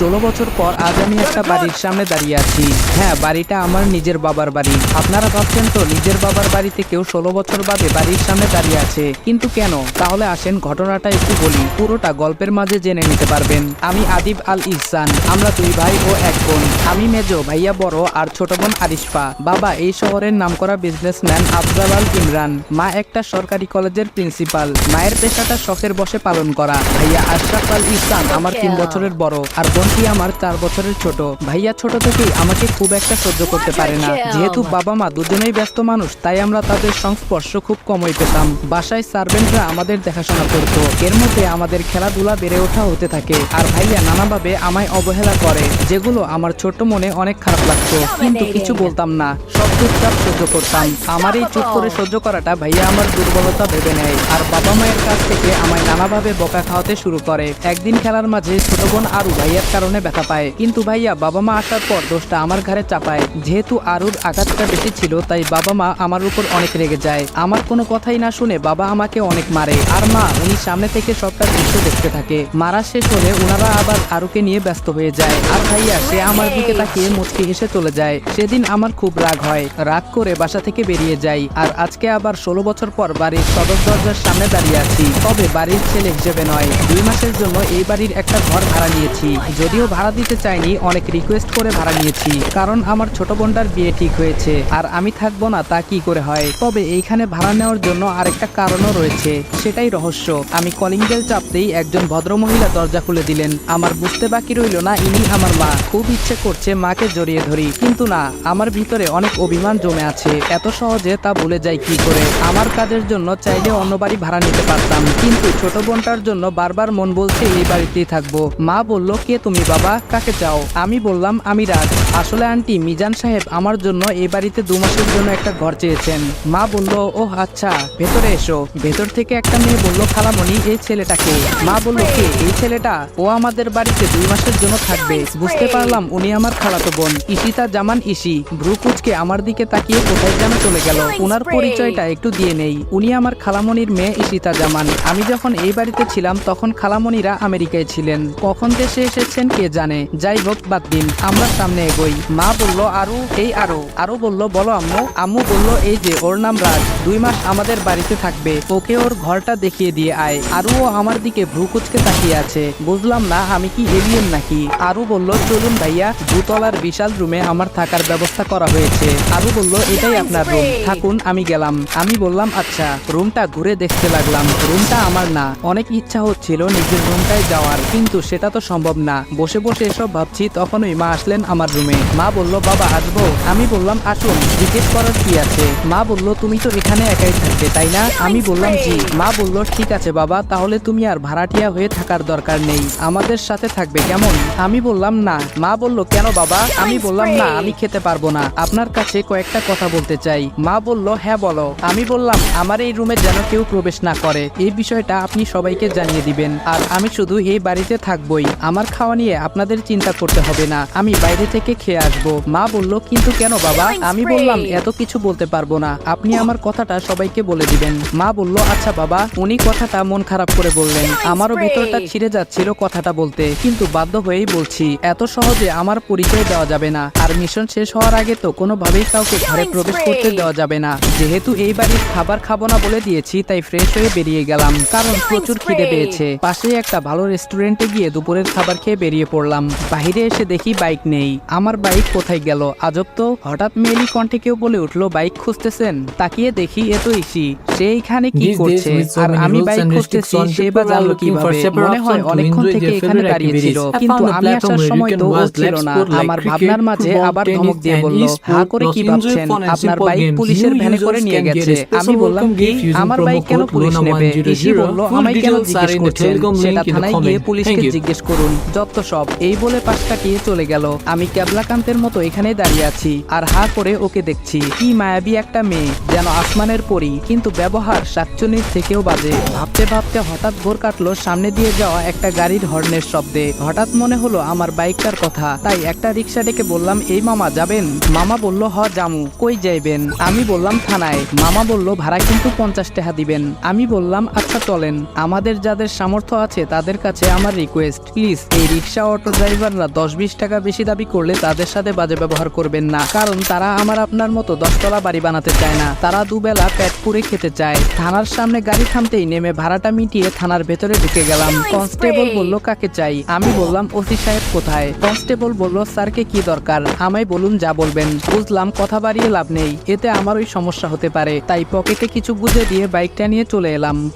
ষোলো বছর পর আজ আমি একটা বাড়ির সামনে দাঁড়িয়ে আছি। হ্যাঁ বাড়িটা আমার নিজের বাবার বাড়ি। আপনারা ভাবছেন তো নিজের বাবার বাড়িতে কেউ ষোলো বছর বাদে বাড়ির সামনে দাঁড়িয়ে আছে। কিন্তু কেন? তাহলে আসেন ঘটনাটা একটু বলি। পুরোটা গল্পের মাঝে জেনে নিতে পারবেন। আমি আদিব আল ইহসান। আমরা দুই ভাই ও এক বোন। আমি মেজো ভাইয়া বড় আর ছোট বোন আরিশপা। বাবা এই শহরের নামকরা বিজনেসম্যান আফজাল আল ইমরান। মা একটা সরকারি কলেজের প্রিন্সিপাল মায়ের পেশাটা শখের বসে পালন করা। ভাইয়া আশরাফ আল ইহসান আমার তিন বছরের বড়। আর বোনটি আমার চার বছরের ছোট। ভাইয়া ছোট থেকেই আমাকে খুব একটা সহ্য করতে পারে না। যেহেতু বাবা মা দুজনেই ব্যস্ত মানুষ তাই আমরা তাদের সংস্পর্শ খুব কমই পেতাম। বাসায় সার্ভেন্টরা আমাদের দেখাশোনা করতো। এর মধ্যে আমাদের খেলাধুলা বেড়ে ওঠা হতে থাকে। আর ভাইয়া নানাভাবে আমায় অবহেলা করে যেগুলো আমার ছোট মনে অনেক খারাপ লাগতো। কিন্তু কিছু বলতাম না। সব চুপচাপ সহ্য করতাম। আমার এই চুপ করে সহ্য করাটা ভাইয়া আমার দুর্বলতা ভেবে নেয়। আর বাবা মায়ের কাছ থেকে আমায় নানাভাবে বকা খাওয়াতে শুরু করে। একদিন খেলার মাঝে ছোট বোন আরু ভাইয়ার কারণে ব্যথা পায়। কিন্তু ভাইয়া বাবা মা আসার পর দোষটা আমার ঘাড়ে চাপায়। যেহেতু আরুর আঘাতটা বেশি ছিল, তাই বাবা মা আমার উপর অনেক রেগে যায়। আমার কোনো কথাই না শুনে বাবা আমাকে অনেক মারে। আর মা, উনি সামনে থেকে সবটা দৃশ্য দেখতে থাকে। মারা শেষ হলে ওনারা আবার আরুকে নিয়ে ব্যস্ত হয়ে যায়। আর ভাইয়া, সে আমার দিকে তাকিয়ে মুচকি হেসে চলে যায়। সেদিন আমার খুব রাগ হয়। রাগ করে বাসা থেকে বেরিয়ে যাই। আর আজকে আবার ষোলো বছর পর বাড়ির সদর দরজার সামনে দাঁড়িয়ে আছি। তবে বাড়ির ছেলে হিসেবে নয়। দুই মাসের জন্য এই বাড়ির একটা ঘর ভাড়া নিয়েছি। যদিও ভাড়া দিতে চাইনি, অনেক রিকোয়েস্ট করে ভাড়া নিয়েছি। কারণ আমার ছোট বোনটার বিয়ে ঠিক হয়েছে, আর আমি থাকব না, তা কি করে হয়? তবে এইখানে ভাড়া নেওয়ার জন্য আরেকটা কারণও রয়েছে, সেটাই রহস্য। আমি কলিং বেল চাপতেই একজন ভদ্রমহিলা দরজা খুলে দিলেন। আমার বুঝতে বাকি রইল না, ইনি আমার মা। খুব ইচ্ছে করছে মাকে জড়িয়ে ধরি। কিন্তু না, আমার ভিতরে অনেক অভিমান জমে আছে। এত সহজে তা ভুলে যাই কি করে? আমার কাজের জন্য চাইলে অন্য বাড়ি ভাড়া নিতে পারতাম। কিন্তু ছোট বোনটার জন্য বারবার মন বলছে, এই বাড়িতেই থাকব। মা বলল, কে তুমি? বাবা কাকে চাও? আমি বললাম আমি রাজ। আসলে আন্টি মিজান সাহেব আমার জন্য এই বাড়িতে দু মাসের জন্য একটা ঘর চেয়েছেন। মা বলল ও আচ্ছা ভেতরে এসো। ভেতর থেকে একটা মেয়ে বলল খালামণি এই ছেলেটাকে। মা বলল কে? এই ছেলেটা? ও আমাদের বাড়িতে দুই মাসের জন্য থাকবে। বুঝতে পারলাম উনি আমার খালাতো বোন। ইশিতা জামান ইসি। ভ্রুকুচকে আমার দিকে তাকিয়ে কোথায় যেন চলে গেল। ওনার পরিচয়টা একটু দিয়ে নেই। উনি আমার খালামণির মেয়ে ইশিতা জামান। আমি যখন এই বাড়িতে ছিলাম তখন খালামণিরা আমেরিকায় ছিলেন। কখন দেশে এসেছেন কে জানে। যাই হোক, বাদ দিন। আমরা সামনে এগোই। মা বলল, আরু, এই আরও। আরও বলল, বলো আম্মু। আম্মু বলল, এই যে, ওর নাম রাজ। দুই মাস আমাদের বাড়িতে থাকবে। ওকে ওর ঘরটা দেখিয়ে দিয়ে আয়। আরুও আমার দিকে ভ্রুকুচকে তাকিয়ে আছে। বুঝলাম না, আমি কি এলিয়েন নাকি? আরু বলল, চলুন ভাইয়া, দুতলার বিশাল রুমে আমার থাকার ব্যবস্থা করা হয়েছে। আরু বলল, এটাই আপনার রুম থাকুন, আমি গেলাম। আমি বললাম আচ্ছা। রুমটা ঘুরে দেখতে লাগলাম। রুমটা আমার না। অনেক ইচ্ছা হচ্ছিল নিজের রুমটায় যাওয়ার, কিন্তু সেটা তো সম্ভব না। বসে বসে এসব ভাবছি, তখনই মা আসলেন আমার রুমে। মা বলল, বাবা, আসব? আমি বললাম, আসুন। জিজ্ঞেস করার কি আছে? মা বলল, তুমি তো এখানে একাই থাকবে, তাই না? আমি বললাম, জি। মা বলল, ঠিক আছে বাবা, তাহলে তুমি আর ভাড়াটিয়া হয়ে থাকার দরকার নেই। আমাদের সাথে থাকবে কেমন? আমি বললাম, না। মা বলল, কেন বাবা? আমি বললাম, না, আমি খেতে পারব না। আপনার কাছে কয়েকটা কথা বলতে চাই। মা বলল হ্যাঁ বলো। আমি বললাম, আমার এই রুমে যেন কেউ প্রবেশ না করে। এই বিষয়টা আপনি সবাইকে জানিয়ে দিবেন। আর আমি শুধু এই বাড়িতে থাকবই। আমার খাওয়া আপনাদের চিন্তা করতে হবে না। আমি বাইরে থেকে খেয়ে আসব। মা বলল কিন্তু কেন বাবা? আমি বললাম এত কিছু বলতে পারব না। আপনি আমার কথাটা সবাইকে বলে দিবেন। মা বলল আচ্ছা বাবা। উনি কথাটা মন খারাপ করে বললেন আমারও ভেতরটা ছিঁড়ে যাচ্ছিল কথাটা বলতে। কিন্তু বাধ্য হয়েই বলছি এত সহজে আমার পরিচয় দেওয়া যাবে না। আর মিশন শেষ হওয়ার আগে তো কোনোভাবেই কাউকে ঘরে প্রবেশ করতে দেওয়া যাবে না। যেহেতু এই বাড়ির খাবার খাব না বলে দিয়েছি তাই ফ্রেশ হয়ে বেরিয়ে গেলাম। কারণ প্রচুর খিদে পেয়েছে। পাশেই একটা ভালো রেস্টুরেন্টে গিয়ে দুপুরের খাবার খেয়ে বেরিয়ে পড়লাম। বাহিরে এসে দেখি বাইক নেই। আমার বাইক কোথায় গেল? আজব তো। হঠাৎ মেয়েলি কণ্ঠে কেউ বলে উঠল, বাইক খুঁজতেছেন? তাকিয়ে দেখি এত ইসি সে এখানে কি করছে আর আমি বাইক খুঁজতেছি সে বা জানলো কীভাবে মনে হয় অনেকক্ষণ থেকে এখানে দাঁড়িয়েছিল কিন্তু আমি আসার সময় তো ও ছিল না আমার ভাবনার মাঝে আবার ধমক দিয়ে বলল হা করে কি ভাবছেন আপনার বাইক. পুলিশের ভ্যানে করে নিয়ে গেছে আমি বললাম কি আমার বাইক কেন পুলিশ নেবে LUNA100. ইসি বলল আমায় কেন জিজ্ঞেস করছেন সেটা থানায় গিয়ে. পুলিশকে. জিজ্ঞেস করুন যত সব এই বলে পাশ কাটিয়ে চলে গেল আমি ক্যাবলাকান্তের মতো এখানেই দাঁড়িয়ে আছি আর হা করে ওকে দেখছি কি মায়াবী একটা মেয়ে যেন আসমানের পরি কিন্তু ব্যবহার শাকচুনির থেকেও বাজে। ভাবতে ভাবতে হঠাৎ ভোর কাটলো, সামনে দিয়ে যাওয়া একটা গাড়ির হর্নের শব্দে। হঠাৎ মনে হলো আমার বাইকটার কথা, তাই একটা রিক্সা ডেকে বললাম, এই মামা, যাবেন? মামা বলল, হ জামু কই যাইবেন? আমি বললাম, থানায়। মামা বলল, ভাড়া কিন্তু পঞ্চাশ টাকা দিবেন। আমি বললাম আচ্ছা চলেন। আমাদের যাদের সামর্থ্য আছে, তাদের কাছে আমার রিকোয়েস্ট প্লিজ, এই রিক্সা অটো ড্রাইভাররা দশ বিশ টাকা বেশি দাবি করলে তাদের সাথে বাজে ব্যবহার করবেন না। কারণ তারা আমার আপনার মতো দশতলা বাড়ি বানাতে চায় না। তারা দুবেলা পেট পুরে খেতে চায় থানার সামনে গাড়ি থামতেই নেমে ভাড়াটা মিটিয়ে থানার ভেতরে ঢুকে গেলাম। কনস্টেবল বলল কাকে চাই? আমি বললাম ওসি সাহেব কোথায়? কনস্টেবল বলল স্যারকে কি দরকার? আমায় বলুন যা বলবেন। বুঝলাম কথা বাড়িয়ে লাভ নেই। এতে আমার ওই সমস্যা হতে পারে। তাই পকেটে কিছু গুজে দিয়ে বাইকটা নিয়ে চলে এলাম।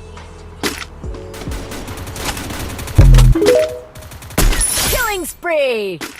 Killing spree!